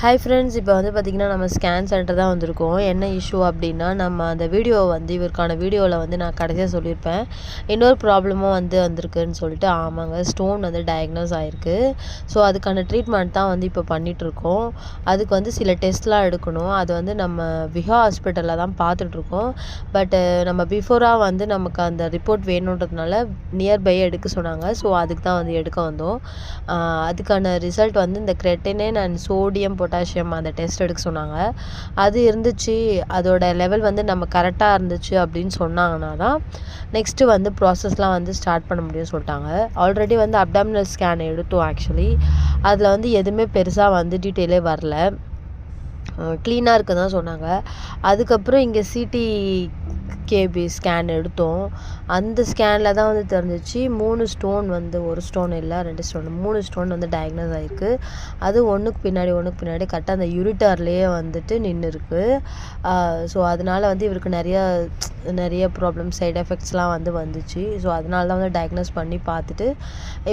Hi friends இப்போ வந்து பார்த்திங்கன்னா நம்ம ஸ்கேன் சென்டர் தான் வந்திருக்கோம். என்ன இஷ்யூ அப்படின்னா நம்ம அந்த வீடியோ வந்து இவருக்கான வீடியோவில் வந்து நான் கடைசியாக சொல்லியிருப்பேன் இன்னொரு ப்ராப்ளமும் வந்து வந்திருக்குன்னு சொல்லிட்டு ஆமாங்க ஸ்டோன் வந்து டயக்னோஸ் ஆகிருக்கு ஸோ அதுக்கான ட்ரீட்மெண்ட் தான் வந்து இப்போ பண்ணிகிட்ருக்கோம் அதுக்கு வந்து சில டெஸ்ட்லாம் எடுக்கணும். அது வந்து நம்ம விஹா ஹாஸ்பிட்டலில் தான் பார்த்துட்ருக்கோம் பட்டு நம்ம பிஃபோராக வந்து நமக்கு அந்த ரிப்போர்ட் வேணுன்றதுனால நியர்பை எடுக்க சொன்னாங்க. ஸோ அதுக்கு தான் வந்து எடுக்க வந்தோம். அதுக்கான ரிசல்ட் வந்து இந்த கிரெட்டினே நான் சோடியம் போட்டு பொட்டாசியம் அந்த டெஸ்ட் எடுக்க சொன்னாங்க. அது இருந்துச்சு அதோட லெவல் வந்து நம்ம கரெக்டாக இருந்துச்சு அப்படின்னு சொன்னாங்கன்னா தான் நெக்ஸ்ட்டு வந்து ப்ராசஸ்லாம் வந்து ஸ்டார்ட் பண்ண முடியும்னு சொல்லிட்டாங்க. ஆல்ரெடி வந்து அப்டாமினல் ஸ்கேன் எடுத்தோம் ஆக்சுவலி அதில் வந்து எதுவுமே பெருசாக வந்து டீட்டெயிலே வரல. க்ளீனாக இருக்குன்னு தான் சொன்னாங்க. அதுக்கப்புறம் இங்கே சிடி கேபி ஸ்கேன் எடுத்தோம். அந்த ஸ்கேனில் தான் வந்து தெரிஞ்சிச்சு மூணு ஸ்டோன் வந்து ஒரு ஸ்டோன் இல்லை ரெண்டு ஸ்டோன் மூணு ஸ்டோன் வந்து டயக்னோஸ் ஆகிருக்கு அது ஒன்றுக்கு பின்னாடி ஒன்றுக்கு பின்னாடி கரெக்டாக அந்த யூரிட்டார்லேயே வந்துட்டு நின்று இருக்குது ஸோ அதனால் வந்து இவருக்கு நிறையா நிறைய ப்ராப்ளம் சைட் எஃபெக்ட்ஸ்லாம் வந்து வந்துச்சு. ஸோ அதனால தான் வந்து டயக்னோஸ் பண்ணி பார்த்துட்டு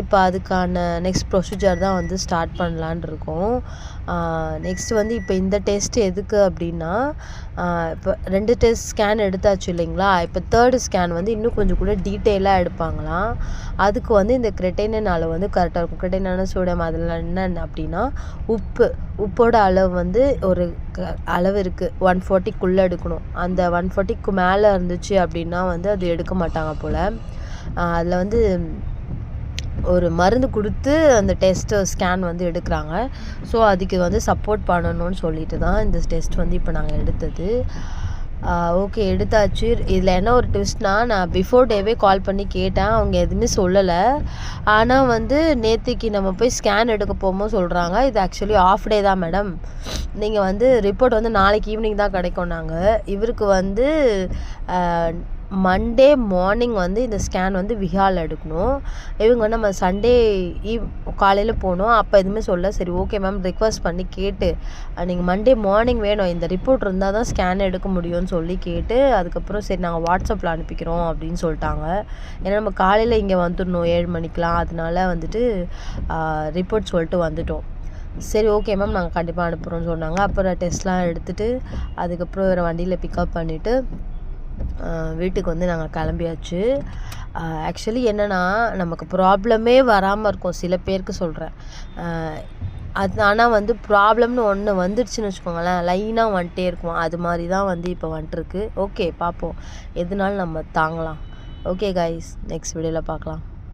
இப்போ அதுக்கான நெக்ஸ்ட் ப்ரொசீஜர் தான் வந்து ஸ்டார்ட் பண்ணலான் இருக்கோம். நெக்ஸ்ட் வந்து இப்போ இந்த டெஸ்ட் எதுக்கு அப்படின்னா இப்போ ரெண்டு டெஸ்ட் ஸ்கேன் எடுத்தாச்சு இல்லைங்களா? இப்போ தேர்டு ஸ்கேன் வந்து இன்னும் கொஞ்சம் கூட டீட்டெயிலாக எடுப்பாங்களாம். அதுக்கு வந்து இந்த கிரெட்டைனன் அளவு வந்து கரெக்டாக இருக்கும். கிரெட்டைனான சோடியம் அதில் என்னென்ன அப்படின்னா உப்பு உப்போட அளவு வந்து ஒரு க அளவு இருக்குது ஒன் ஃபார்ட்டிக்குள்ளே எடுக்கணும். அந்த ஒன் ஃபார்ட்டிக்கு மேலே இருந்துச்சு அப்படின்னா வந்து அது எடுக்க மாட்டாங்க போல். அதில் வந்து ஒரு மருந்து கொடுத்து அந்த டெஸ்ட்டு ஸ்கேன் வந்து எடுக்கிறாங்க. ஸோ அதுக்கு வந்து சப்போர்ட் பண்ணணும்னு சொல்லிட்டு தான் இந்த டெஸ்ட் வந்து இப்போ நாங்கள் எடுத்தது. ஓகே எடுத்தாச்சு. இதில் என்ன ஒரு ட்விஸ்ட்னால் நான் பிஃபோர் டேவே கால் பண்ணி கேட்டேன். அவங்க எதுவுமே சொல்லலை. ஆனால் வந்து நேற்றுக்கு நம்ம போய் ஸ்கேன் எடுக்க போகும்போது சொல்கிறாங்க இது ஆக்சுவலி ஆஃப் டே தான் மேடம் நீங்கள் வந்து ரிப்போர்ட் வந்து நாளைக்கு ஈவினிங் தான் கிடைக்கும் நாங்கள் இவருக்கு வந்து மண்டே மார்னிங் வந்து இந்த ஸ்கேன் வந்து விஹால் எடுக்கணும். இவங்க வந்து நம்ம சண்டே ஈவ் காலையில் போனோம் அப்போ எதுவுமே சொல்ல சரி ஓகே மேம் ரிக்வஸ்ட் பண்ணி கேட்டு நீங்கள் மண்டே மார்னிங் வேணும். இந்த ரிப்போர்ட் இருந்தால் தான் ஸ்கேன் எடுக்க முடியும்னு சொல்லி கேட்டு அதுக்கப்புறம் சரி நாங்கள் வாட்ஸ்அப்பில் அனுப்பிக்கிறோம் அப்படின்னு சொல்லிட்டாங்க. ஏன்னா நம்ம காலையில் இங்கே வந்துடணும் ஏழு மணிக்கெலாம் அதனால வந்துட்டு ரிப்போர்ட் சொல்லிட்டு வந்துட்டோம். சரி ஓகே மேம் நாங்கள் கண்டிப்பாக அனுப்புகிறோம்னு சொன்னாங்க. அப்புறம் டெஸ்ட்லாம் எடுத்துகிட்டு அதுக்கப்புறம் வேறு வண்டியில் பிக்கப் பண்ணிவிட்டு வீட்டுக்கு வந்து நாங்கள் கிளம்பியாச்சு. ஆக்சுவலி என்னென்னா நமக்கு ப்ராப்ளமே வராமல் இருக்கும். சில பேருக்கு சொல்கிறேன் அது ஆனால் வந்து ப்ராப்ளம்னு ஒன்று வந்துடுச்சுன்னு வச்சுக்கோங்களேன். லைனாக வந்துட்டே இருக்கும். அது மாதிரி தான் வந்து இப்போ வந்துட்டுருக்கு. ஓகே பார்ப்போம் எதுனாலும் நம்ம தாங்கலாம். ஓகே கைஸ் நெக்ஸ்ட் வீடியோவில் பார்க்கலாம்